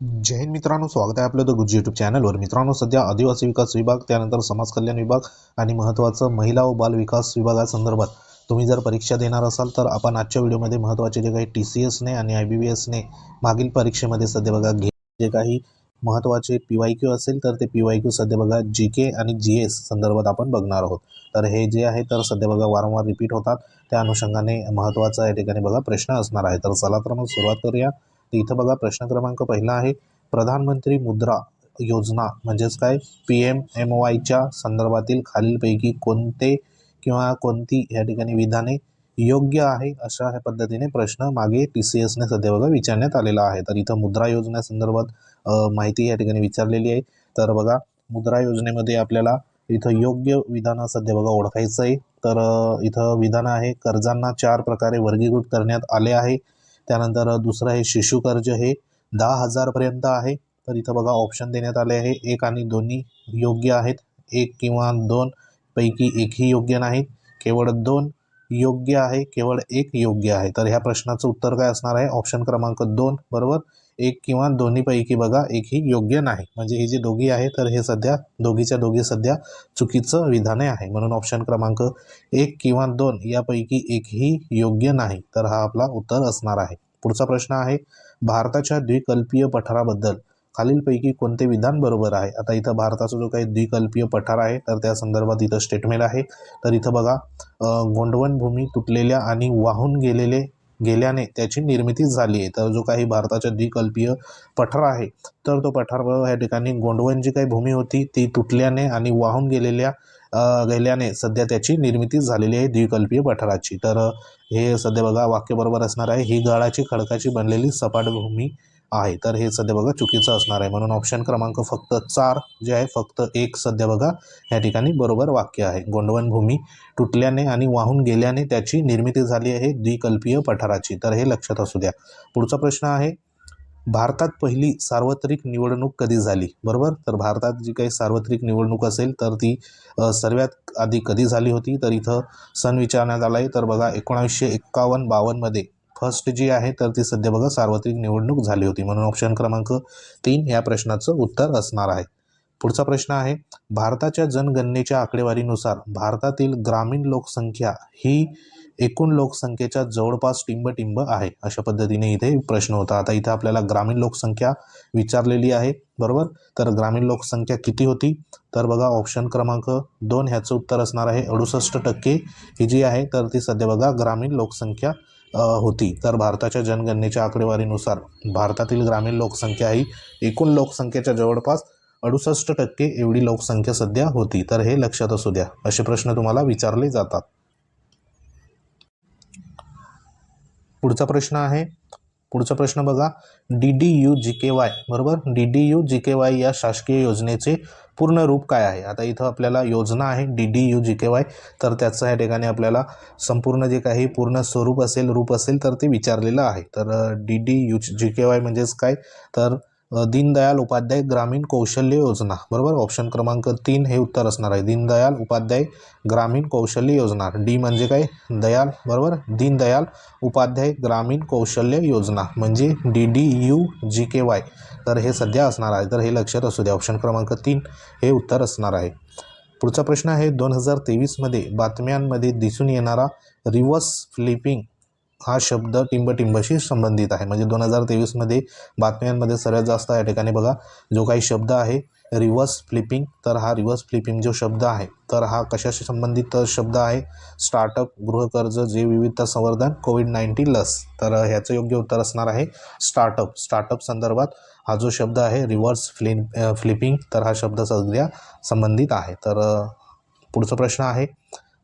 जय हिंद मित्रांनो स्वागत आहे आपलं द गुज यूट्यूब चॅनलवर मित्रांनो सध्या आदिवासी विकास विभाग त्यानंतर समाज कल्याण विभाग आणि महत्त्वाचं महिला व बाल विकास विभागासंदर्भात. तुम्ही जर परीक्षा देणार असाल तर आपण आजच्या व्हिडिओमध्ये महत्त्वाचे जे काही टी सी एसने आणि आय बी बी एसने मागील परीक्षेमध्ये सध्या बघा घे जे काही महत्त्वाचे पी वाय क्यू असेल तर ते पी वाय क्यू सध्या बघा जी के आणि जी एस संदर्भात आपण बघणार आहोत. तर हे जे आहे तर सध्या बघा वारंवार रिपीट होतात. त्या अनुषंगाने महत्त्वाचा या ठिकाणी बघा प्रश्न असणार आहे. तर चला तर मग सुरुवात करूया. तर इथं बघा प्रश्न क्रमांक पहिला आहे प्रधानमंत्री मुद्रा योजना म्हणजेच काय? पी एम एम वायच्या संदर्भातील खालीलपैकी कोणते किंवा कोणती या ठिकाणी विधाने योग्य आहे अशा ह्या पद्धतीने प्रश्न मागे टी सी एसने सध्या बघा विचारण्यात आलेला आहे. तर इथं मुद्रा योजनेसंदर्भात माहिती या ठिकाणी विचारलेली आहे. तर बघा मुद्रा योजनेमध्ये आपल्याला इथं योग्य विधानं सध्या बघा ओळखायचं आहे तर इथं विधान आहे कर्जांना चार प्रकारे वर्गीकृत करण्यात आले आहे. त्यानंतर दुसरं आहे शिशु कर्ज हे दहा हजारपर्यंत आहे. तर इथं बघा ऑप्शन देण्यात आले आहे. एक आणि दोन्ही योग्य आहेत. एक किंवा दोन पैकी एकही योग्य नाही केवळ दोन योग्य आहे केवळ एक योग्य आहे. तर ह्या प्रश्नाचं उत्तर काय असणार आहे? ऑप्शन क्रमांक दोन बरोबर? एक किंवा दोन्हीपैकी बघा एकही योग्य नाही. म्हणजे ही जी दोघी आहे तर हे सध्या दोघीच्या दोघी सध्या चुकीचं विधाने आहे. म्हणून ऑप्शन क्रमांक एक किंवा दोन यापैकी एकही योग्य नाही. तर हा आपला उत्तर असणार आहे. पुढचा प्रश्न आहे भारताच्या द्विकल्पीय पठाराबद्दल. खालीलपैकी कोणते विधान बरोबर आहे? आता इथं भारताचा जो काही द्विकल्पीय पठार आहे तर त्या संदर्भात इथं स्टेटमेंट आहे. तर इथं बघा गोंडवन भूमी तुटलेल्या आणि वाहून गेलेले गेल्याने त्याची निर्मिती झाली आहे. तर जो काही भारताच्या द्विकल्पीय पठार आहे तर तो पठार या ठिकाणी गोंडवन जी काही भूमी होती ती तुटल्याने आणि वाहून गेलेल्या गेल्याने सध्या त्याची निर्मिती झालेली आहे द्विकल्पीय पठाराची. तर हे सध्या बघा वाक्य बरोबर असणार आहे. ही गाळाची खडकाची बनलेली सपाट भूमी आहे. तर हे सध्या बघा चुकीचं असणार आहे. म्हणून ऑप्शन क्रमांक फक्त चार जे आहे फक्त एक सध्या बघा या ठिकाणी बरोबर वाक्य आहे. गोंडवन भूमी तुटल्याने आणि वाहून गेल्याने त्याची निर्मिती झाली आहे द्विकल्पीय पठाराची. तर हे लक्षात असू द्या. पुढचा प्रश्न आहे भारतात पहिली सार्वत्रिक निवडणूक कधी झाली? बरोबर? तर भारतात जी काही सार्वत्रिक निवडणूक असेल तर ती सर्वात आधी कधी झाली होती? तर इथं सण विचारण्यात आला आहे तर बघा एकोणावीसशे एक्कावन्न बावन्नमध्ये फर्स्ट जी आहे तर ती सध्या बघा सार्वत्रिक निवडणूक झाली होती. म्हणून ऑप्शन क्रमांक तीन या प्रश्नाचं उत्तर असणार आहे. पुढचा प्रश्न आहे भारताच्या जनगणनेच्या आकडेवारीनुसार भारतातील ग्रामीण लोकसंख्या ही एकूण लोकसंख्येच्या जवळपास टिंबटिंब आहे अशा पद्धतीने इथे प्रश्न होता. आता इथे आपल्याला ग्रामीण लोकसंख्या विचारलेली आहे बरोबर? तर ग्रामीण लोकसंख्या किती होती? तर बघा ऑप्शन क्रमांक दोन ह्याचं उत्तर असणार आहे. अडुसष्ट टक्के ही जी आहे तर ती सध्या बघा ग्रामीण लोकसंख्या होती. तर भारताच्या जनगणनेच्या आकडेवारीनुसार भारतातील ग्रामीण लोकसंख्या ही एकूण लोकसंख्येच्या जवळपास अडुसष्ट टक्के एवढी लोकसंख्या सध्या होती. तर हे लक्षात असू द्या. असे प्रश्न तुम्हाला विचारले जातात. पुढचा प्रश्न आहे पुढचा प्रश्न बघा. D D U G K Y बरोबर? D D U G K Y या शासकीय योजनेचे पूर्ण रूप काय आहे? आता इथं आपल्याला योजना आहे D D U G K Y तर त्याचं या ठिकाणी आपल्याला संपूर्ण जे काही पूर्ण स्वरूप असेल रूप असेल तर ते विचारलेलं आहे. तर D D U G K Y म्हणजेच काय? तर दीनदयाल उपाध्याय ग्रामीण कौशल्य योजना. बरोबर? ऑप्शन क्रमांक तीन हे उत्तर असणार आहे. दीनदयाल उपाध्याय ग्रामीण कौशल्य योजना. डी म्हणजे काय? दयाल. बरोबर? दीनदयाल उपाध्याय ग्रामीण कौशल्य योजना. म्हणजे D D U G K Y तर हे सध्या असणार आहे. तर हे लक्षात असू द्या. ऑप्शन क्रमांक तीन हे उत्तर असणार आहे. पुढचा प्रश्न आहे. दोन हजार तेवीसमध्ये बातम्यांमध्ये दिसून येणारा रिव्हर्स फ्लिपिंग हा शब्द टिंबटिंबशी संबंधित आहे. म्हणजे दोन हजार तेवीसमध्ये बातम्यांमध्ये सर्वात जास्त या ठिकाणी बघा जो काही शब्द आहे रिव्हर्स फ्लिपिंग तर हा रिव्हर्स फ्लिपिंग जो शब्द आहे तर हा कशाशी संबंधित शब्द आहे? स्टार्टअप गृहकर्ज जे विविधता संवर्धन कोविड नाईन्टीन लस. तर ह्याचं योग्य उत्तर असणार आहे स्टार्टअप. स्टार्टअप संदर्भात हा जो शब्द आहे रिव्हर्स फ्लि फ्लिपिंग तर हा शब्द सध्या संबंधित आहे. तर पुढचा प्रश्न आहे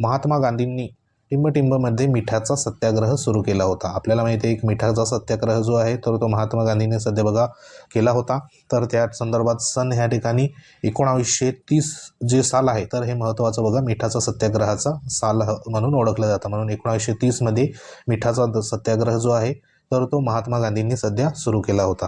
महात्मा गांधींनी टिंबटिंबमध्ये मिठाचा सत्याग्रह सुरू केला होता. आपल्याला माहिती आहे एक मिठाचा सत्याग्रह जो आहे तर तो महात्मा गांधीने सध्या बघा केला होता. तर त्या संदर्भात सन ह्या ठिकाणी एकोणावीसशे तीस जे साल आहे तर हे महत्त्वाचं बघा मिठाचा सत्याग्रहाचा साल म्हणून ओळखलं जातं. म्हणून एकोणावीसशे तीसमध्ये मिठाचा द- सत्याग्रह जो आहे तर तो महात्मा गांधींनी सध्या सुरू केला होता.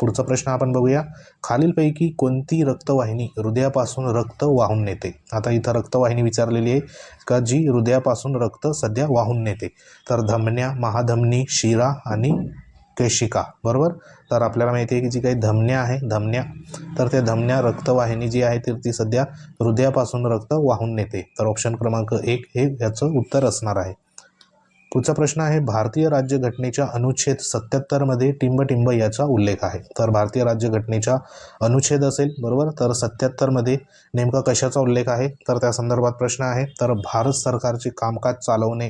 पुढचा प्रश्न आपण बघूया. खालीलपैकी कोणती रक्तवाहिनी हृदयापासून रक्त वाहून नेते? आता इथं रक्तवाहिनी विचारलेली आहे का जी हृदयापासून रक्त सध्या वाहून नेते? तर धमन्या महाधमनी शिरा आणि केशिका. बरोबर? तर आपल्याला माहिती आहे की जी काही धमन्या आहे धमन्या तर त्या धमन्या रक्तवाहिनी जी आहे तर ती सध्या हृदयापासून रक्त वाहून नेते. तर ऑप्शन क्रमांक एक हे याचं उत्तर असणार आहे. पुढचा प्रश्न आहे भारतीय राज्यघटनेच्या अनुच्छेद सत्याहत्तरमध्ये टिंबटिंब याचा उल्लेख आहे. तर भारतीय राज्यघटनेच्या अनुच्छेद असेल बरोबर? तर सत्याहत्तरमध्ये नेमका कशाचा उल्लेख आहे? तर त्या संदर्भात प्रश्न आहे तर भारत सरकारचे कामकाज चालवणे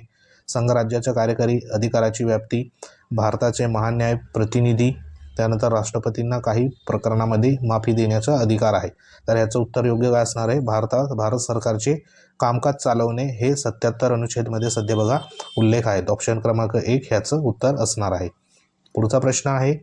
संघराज्याच्या कार्यकारी अधिकाराची व्याप्ती भारताचे महान्याय प्रतिनिधी त्यानंतर राष्ट्रपतींना काही प्रकरणामध्ये माफी देण्याचा अधिकार आहे. तर याचं उत्तर योग्य काय असणार आहे? भारतात भारत सरकारचे कामकाज चालवणे हे सत्याहत्तर अनुच्छेदमध्ये सध्या बघा उल्लेख आहेत. ऑप्शन क्रमांक एक ह्याचं उत्तर असणार आहे. पुढचा प्रश्न आहे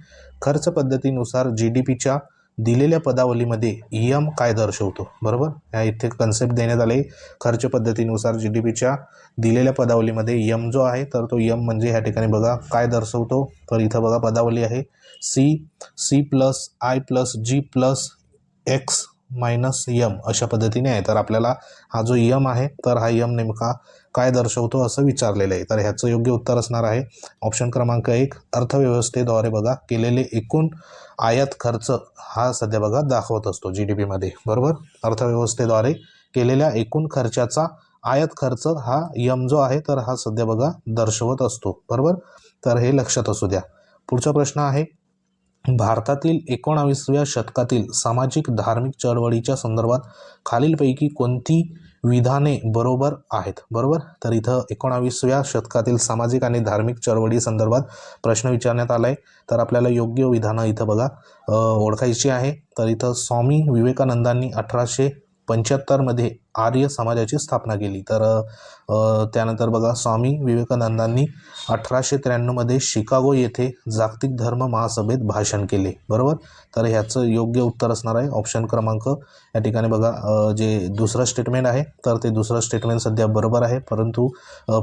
खर्च पद्धतीनुसार जी डी पीच्या दिलेल्या पदावलीमध्ये यम काय दर्शवतो? बरोबर? या इथे कन्सेप्ट देण्यात आले. खर्च पद्धतीनुसार जी डी पीच्या दिलेल्या पदावलीमध्ये यम जो आहे तर तो यम म्हणजे ह्या ठिकाणी बघा काय दर्शवतो. तर इथं बघा पदावली आहे. C C plus I plus G plus X minus M अशा पद्धतीने आहे. तर आपल्याला हा जो यम आहे तर हा यम नेमका काय दर्शवतो असं विचारलेलं आहे. तर ह्याचं योग्य उत्तर असणार आहे. ऑप्शन क्रमांक एक अर्थव्यवस्थेद्वारे बघा केलेले एकूण आयात खर्च हा सध्या बघा दाखवत असतो जी डी पीमध्ये बरोबर? अर्थव्यवस्थेद्वारे केलेल्या एकूण खर्चाचा आयात खर्च हा यम जो आहे तर हा सध्या बघा दर्शवत असतो. बरोबर? तर हे लक्षात असू द्या. पुढचा प्रश्न आहे भारतातील एकोणावीसव्या शतकातील सामाजिक धार्मिक चळवळीच्या संदर्भात खालीलपैकी कोणती विधाने बरोबर आहेत? बरोबर? तर इथं एकोणावीसव्या शतकातील सामाजिक आणि धार्मिक चळवळी संदर्भात प्रश्न विचारण्यात आला आहे तर आपल्याला योग्य विधानं इथं बघा ओळखायची आहे. तर इथं स्वामी विवेकानंदांनी अठराशे पंच्याहत्तरमध्ये आर्य समाजाची स्थापना केली. तर त्यानंतर बघा स्वामी विवेकानंदांनी अठराशे त्र्याण्णवमध्ये शिकागो येथे जागतिक धर्म महासभेत भाषण केले. बरोबर? तर ह्याचं योग्य उत्तर असणार आहे. ऑप्शन क्रमांक या ठिकाणी बघा जे दुसरं स्टेटमेंट आहे तर ते दुसरं स्टेटमेंट सध्या बरोबर आहे. परंतु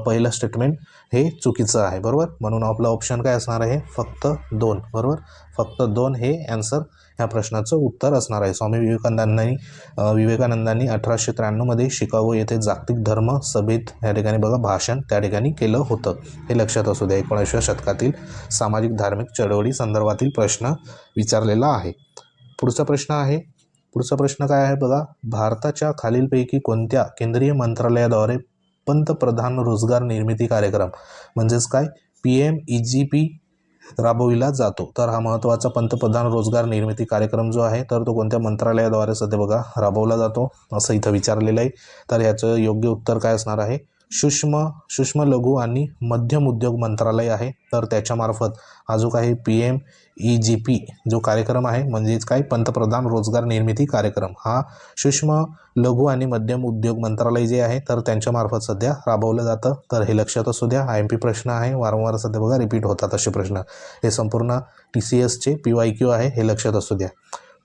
पहिलं स्टेटमेंट हे चुकीचं आहे. बरोबर? म्हणून आपलं ऑप्शन काय असणार आहे? फक्त दोन. बरोबर? फक्त दोन हे ॲन्सर ह्या प्रश्नाचं उत्तर असणार आहे. स्वामी विवेकानंदांनी विवेकानंदांनी अठराशे त्र्याण्णवमध्ये शिकागो येथे जागतिक धर्म सभेत या ठिकाणी बघा भाषण त्या ठिकाणी केलं होतं. हे लक्षात असू द्या एकोणीसव्या शतकातील सामाजिक धार्मिक चळवळी संदर्भातील प्रश्न विचारलेला आहे. पुढचा प्रश्न आहे पुढचा प्रश्न काय आहे बघा? भारताच्या खालीलपैकी कोणत्या केंद्रीय मंत्रालयाद्वारे पंतप्रधान रोजगार निर्मिती कार्यक्रम म्हणजेच काय? P M E G P राबविला जातो. तर हा महत्त्वाचा पंतप्रधान रोजगार निर्मिती कार्यक्रम जो आहे तर तो कोणत्या मंत्रालयाद्वारे सध्या बघा राबवला जातो असं इथं विचारलेलं आहे. तर ह्याचं योग्य उत्तर काय असणार आहे? सूक्ष्म सूक्ष्म लघु आणि मध्यम उद्योग मंत्रालय आहे. तर त्याच्यामार्फत हा जो काही P M E G P जो कार्यक्रम आहे म्हणजेच काय पंतप्रधान रोजगार निर्मिती कार्यक्रम हा सूक्ष्म लघु आणि मध्यम उद्योग मंत्रालय जे आहे तर त्यांच्यामार्फत सध्या राबवलं जातं. तर हे लक्षात असू द्या आय एम पी प्रश्न आहे. वारंवार सध्या बघा रिपीट होतात असे प्रश्न. हे संपूर्ण टी सी एसचे पी वाय क्यू आहे हे लक्षात असू द्या.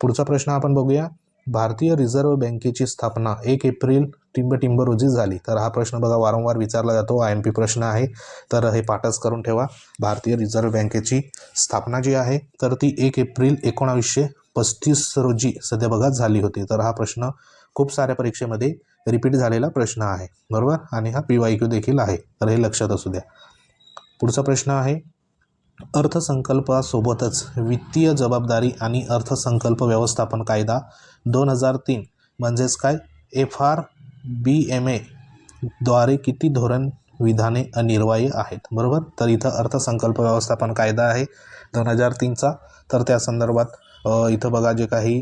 पुढचा प्रश्न आपण बघूया. भारतीय रिझर्व्ह बँकेची स्थापना एक एप्रिल टिंब रोजी झाली. तर हा प्रश्न बघा वारंवार विचारला जातो. आय एम पी प्रश्न आहे. तर हे पाठच करून ठेवा. भारतीय रिझर्व्ह बँकेची स्थापना जी आहे तर ती एक एप्रिल एकोणावीसशे पस्तीस रोजी सध्या बघा झाली होती. तर हा प्रश्न खूप साऱ्या परीक्षेमध्ये रिपीट झालेला प्रश्न आहे. बरोबर? आणि हा पी वाय क्यू देखील आहे. तर हे लक्षात असू द्या. पुढचा प्रश्न आहे अर्थसंकल्पासोबतच वित्तीय जबाबदारी आणि अर्थसंकल्प व्यवस्थापन कायदा दोन हजार तीन म्हणजेच काय? F R B M A द्वारे किती धोरण विधाने अनिर्वाय आहेत? बरोबर? तर इथं अर्थसंकल्प व्यवस्थापन कायदा आहे दोन हजार तीनचा. तर त्या संदर्भात इथं बघा जे काही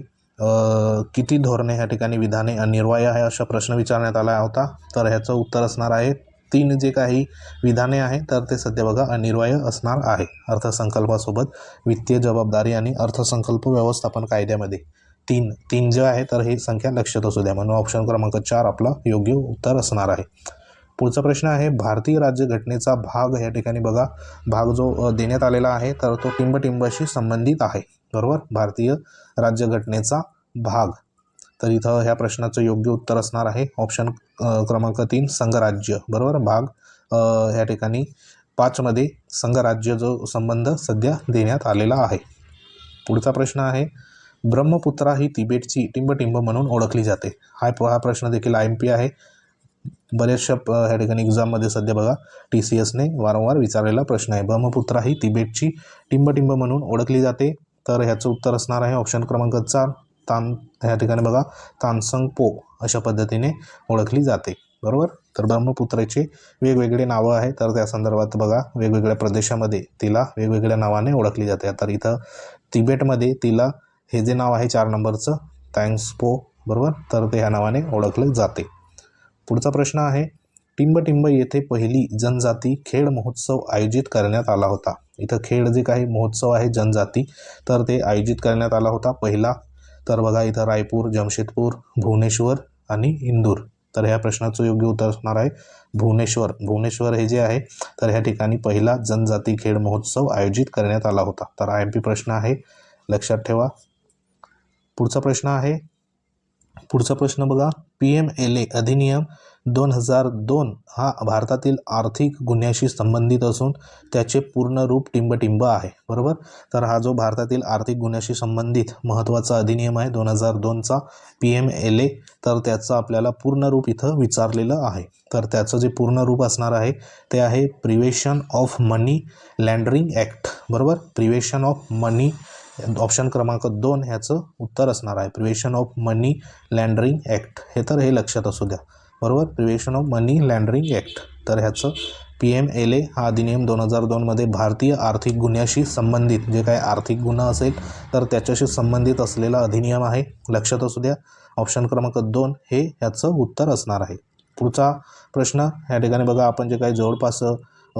किती धोरणे ह्या ठिकाणी विधाने अनिर्वाय आहे असा प्रश्न विचारण्यात आला होता. तर ह्याचं उत्तर असणार आहे तीन जे काही विधाने आहेत तर ते सध्या बघा अनिर्वाय असणार आहे. अर्थसंकल्पासोबत वित्तीय जबाबदारी आणि अर्थसंकल्प व्यवस्थापन कायद्यामध्ये तीन तीन जे आहे तर ही संख्या लक्षात असू द्या. म्हणून ऑप्शन क्रमांक चार आपला योग्य उत्तर असणार आहे. पुढचा प्रश्न आहे भारतीय राज्यघटनेचा भाग या ठिकाणी बघा. भाग जो देण्यात आलेला आहे तर तो टिंबटिंबाशी संबंधित आहे. बरोबर? भारतीय राज्यघटनेचा भाग. तर इथं ह्या प्रश्नाचं योग्य उत्तर असणार आहे. ऑप्शन क्रमांक तीन संघराज्य. बरोबर? भाग या ह्या ठिकाणी पाचमध्ये संघराज्य जो संबंध सध्या देण्यात आलेला आहे. पुढचा प्रश्न आहे ब्रह्मपुत्रा ही तिबेटची टिंबटिंब म्हणून ओळखली जाते. हा हा प्रश्न देखील आय एम पी आहे. बऱ्याचशा प- ह्या ठिकाणी एक्झाममध्ये सध्या बघा टी सी एसने वारंवार विचारलेला प्रश्न आहे. ब्रह्मपुत्रा ही तिबेटची टिंबटिंब म्हणून ओळखली जाते. तर ह्याचं उत्तर असणार आहे ऑप्शन क्रमांक चार तान ह्या ठिकाणी बघा तानसंग पो. अशा पद्धतीने ओळखली जाते. बरोबर? तर ब्रह्मपुत्राचे वेगवेगळे नावं आहेत. तर त्या संदर्भात बघा वेगवेगळ्या प्रदेशामध्ये तिला वेगवेगळ्या नावाने ओळखली जाते. तर इथं तिबेटमध्ये तिला हे जे नाव आहे चार नंबरचं थँक्सपो बरोबर? तर ते ह्या नावाने ओळखलं जाते. पुढचा प्रश्न आहे टिंबटिंब येथे पहिली जनजाती खेळ महोत्सव आयोजित करण्यात आला होता. इथं खेळ जे काही महोत्सव आहे जनजाती तर ते आयोजित करण्यात आला होता पहिला तर बघा इथं रायपूर जमशेदपूर भुवनेश्वर आणि इंदूर. तर ह्या प्रश्नाचं योग्य उत्तर असणार आहे भुवनेश्वर. भुवनेश्वर हे जे आहे तर ह्या ठिकाणी पहिला जनजाती खेळ महोत्सव आयोजित करण्यात आला होता. तर आय एम पी प्रश्न आहे लक्षात ठेवा. पुढचा प्रश्न आहे पुढचा प्रश्न बघा. पी एम एल ए अधिनियम दोन हजार दोन हा भारतातील आर्थिक गुन्ह्याशी संबंधित असून त्याचे पूर्ण रूप टिंबटिंब आहे बरोबर? तर हा जो भारतातील आर्थिक गुन्ह्याशी संबंधित महत्त्वाचा अधिनियम आहे दोन हजार दोनचा पी एम एल ए तर त्याचं आपल्याला पूर्ण रूप इथं विचारलेलं आहे. तर त्याचं जे पूर्ण रूप असणार आहे ते आहे प्रिव्हेशन ऑफ मनी लँडरिंग ॲक्ट बरोबर? प्रिव्हेशन ऑफ मनी ऑप्शन क्रमांक दोन ह्याचं उत्तर असणार आहे. प्रिव्हेशन ऑफ मनी लँडरिंग ॲक्ट हे तर हे लक्षात असू द्या. बरोबर? प्रिव्हेशन ऑफ मनी लँडरिंग ॲक्ट तर ह्याचं पी एम एल ए हा अधिनियम दोन हजार दोनमध्ये भारतीय आर्थिक गुन्ह्याशी संबंधित जे काही आर्थिक गुन्हा असेल तर त्याच्याशी संबंधित असलेला अधिनियम आहे. लक्षात असू द्या. ऑप्शन क्रमांक दोन हे ह्याचं उत्तर असणार आहे. पुढचा प्रश्न ह्या ठिकाणी बघा आपण जे काही जवळपास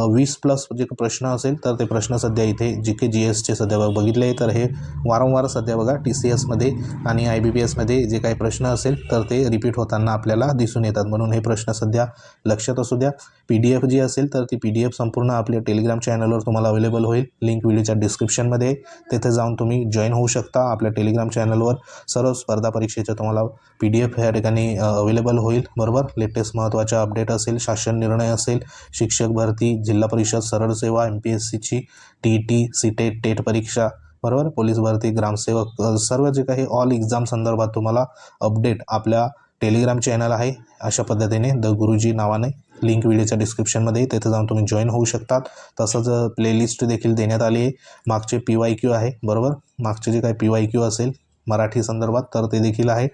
वीस प्लस जे प्रश्न असेल तर ते प्रश्न सध्या इथे जी के जी एसचे सध्या बघ- बघितले. तर हे वारंवार सध्या बघा टी सी एसमध्ये आणि आय बी पी एसमध्ये जे काही प्रश्न असेल तर ते रिपीट होताना आपल्याला दिसून येतात. म्हणून हे प्रश्न सध्या लक्षात असू द्या. पी डी एफ जी असेल तर ती पी डी एफ संपूर्ण आपल्या टेलिग्राम चॅनलवर तुम्हाला अवेलेबल होईल. लिंक व्हिडिओच्या डिस्क्रिप्शनमध्ये तेथे जाऊन तुम्ही जॉईन होऊ शकता आपल्या टेलिग्राम चॅनलवर सर्व स्पर्धा परीक्षेचं तुम्हाला पी डी एफ ह्या ठिकाणी अवेलेबल होईल. बरोबर? लेटेस्ट महत्त्वाच्या अपडेट असेल शासन निर्णय असेल शिक्षक भरती जिल्हा परिषद सरळ सेवा एम पी एस सीची T T C TET TET परीक्षा बरोबर? पोलीस भरती ग्रामसेवक सर्व जे काही ऑल एक्झाम संदर्भात तुम्हाला अपडेट आपल्या टेलिग्राम चॅनल आहे. अशा पद्धतीने द गुरुजी नावाने लिंक व्हिडिओच्या डिस्क्रिप्शनमध्ये तिथे जाऊन तुम्ही जॉईन होऊ शकतात. तसंच प्लेलिस्ट देखील देण्यात आली आहे. मागचे पी वाय क्यू आहे. बरोबर? मागचे जे काही पी वाय क्यू असेल मराठी संदर्भात तर ते देखील आहे.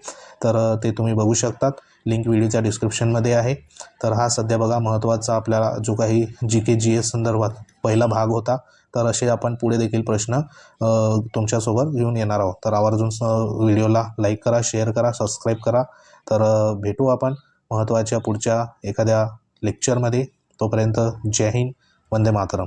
तर ते तुम्ही बघू शकतात. लिंक व्हिडिओच्या डिस्क्रिप्शनमध्ये आहे. तर हा सध्या बघा महत्त्वाचा आपल्याला जो काही जी के जी एस संदर्भात पहिला भाग होता तर असे आपण पुढे देखील प्रश्न तुमच्यासोबत घेऊन येणार आहोत. तर आवर्जून व्हिडिओला लाईक करा शेअर करा सबस्क्राईब करा. तर भेटू आपण महत्त्वाच्या पुढच्या एखाद्या लेक्चरमध्ये तोपर्यंत जय हिंद वंदे मातरम.